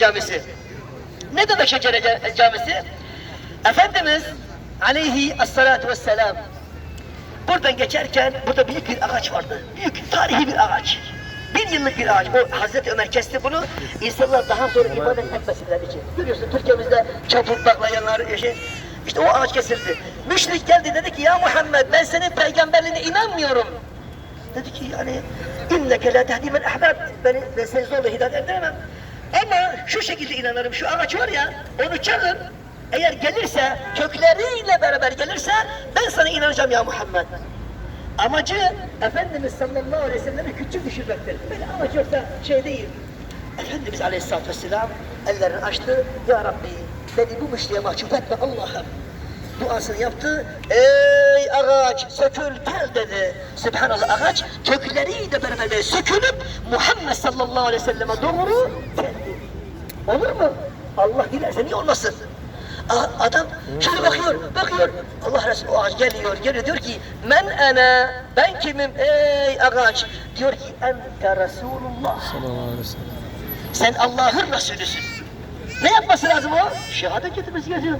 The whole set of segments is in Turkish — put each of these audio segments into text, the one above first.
Camisi. Ne demek Şecere Ca- Camisi? Efendimiz aleyhi esselatu vesselam buradan geçerken burada büyük bir ağaç vardı. Büyük tarihi bir ağaç. Bir yıllık bir ağaç. O Hazreti Ömer kesti bunu. İnsanlar daha sonra ibadet etmesinler için. Görüyorsun Türkiye'mizde çaput baklayanlar şey, işte o ağaç kesildi. Müşrik geldi dedi ki ya Muhammed ben senin peygamberliğine inanmıyorum. Dedi ki yani inneke la tehdi men ahbab. Beni ben seni zorla hidayet ettiremem. Ama şu şekilde inanırım. Şu ağaç var ya onu çalın. Eğer gelirse kökleriyle beraber gelirse ben sana inanacağım ya Muhammed. Amacı Efendimiz sallallahu aleyhi ve sellem'i küçük düşürmektir. Böyle amaç yoksa şey değil. Efendimiz aleyhissalatü vesselam ellerini açtı. Ya Rabbi beni bu müşriye mahcup etme Allah'ım. Duasını yaptı. Ey ağaç sökül gel dedi. Subhanallah ağaç kökleriyle beraber sökülüp Muhammed sallallahu aleyhi ve selleme doğru geldi. Olur mu? Allah dilerse niye olmasın? Adam şöyle bakıyor, bakıyor. Allah Resulü o ağaç geliyor, geliyor diyor ki men ene, ben kimim ey ağaç? Diyor ki ente Resulullah. sallallahu aleyhi ve sellem. Sen Allah'ın Resulüsün. Ne yapması lazım o? Şehadet getirmesi gerekiyor.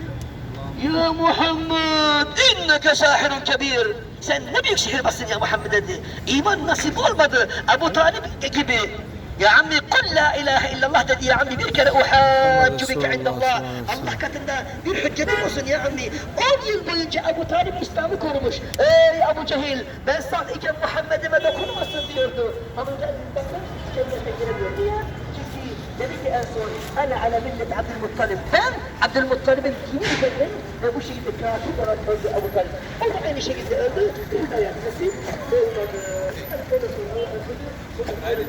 Ya Muhammed inneke sahirun kebir. Sen ne büyük sihirbazsın ya Muhammed dedi. İman nasip olmadı. Ebu Talib gibi. Ya ammi kul la ilahe illallah dedi ya ammi bir kere uhaccu bike indallah. Allah katında bir hüccetim olsun ya ammi. 10 yıl boyunca Ebu Talib İslam'ı korumuş. Ey Ebu Cehil ben sağ iken Muhammed'ime dokunmasın diyordu. Ama geldi bakın cennete giremiyor. Niye? Çünkü dedi ki en son ana ala millet Abdülmuttalib. Ben Abdülmuttalib'in dini üzerindeyim ve bu şekilde kafir olarak öldü Ebu Talib. O da aynı şekilde öldü. Bir dayak nasip olmadı. Hani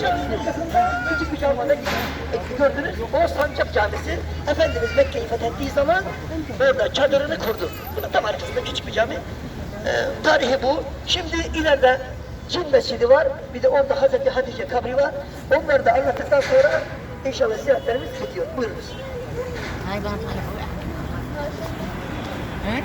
caminin arkasında küçük bir camada gördünüz. O sancak camisi. Efendimiz Mekke'yi fethettiği zaman orada çadırını kurdu. Bunun tam arkasında küçük bir cami. Ee, tarihi bu. Şimdi ileride Cin Mescidi var. Bir de orada Hazreti Hatice kabri var. Onları da anlattıktan sonra inşallah ziyaretlerimiz bitiyor. Buyurunuz. Kau. Eh?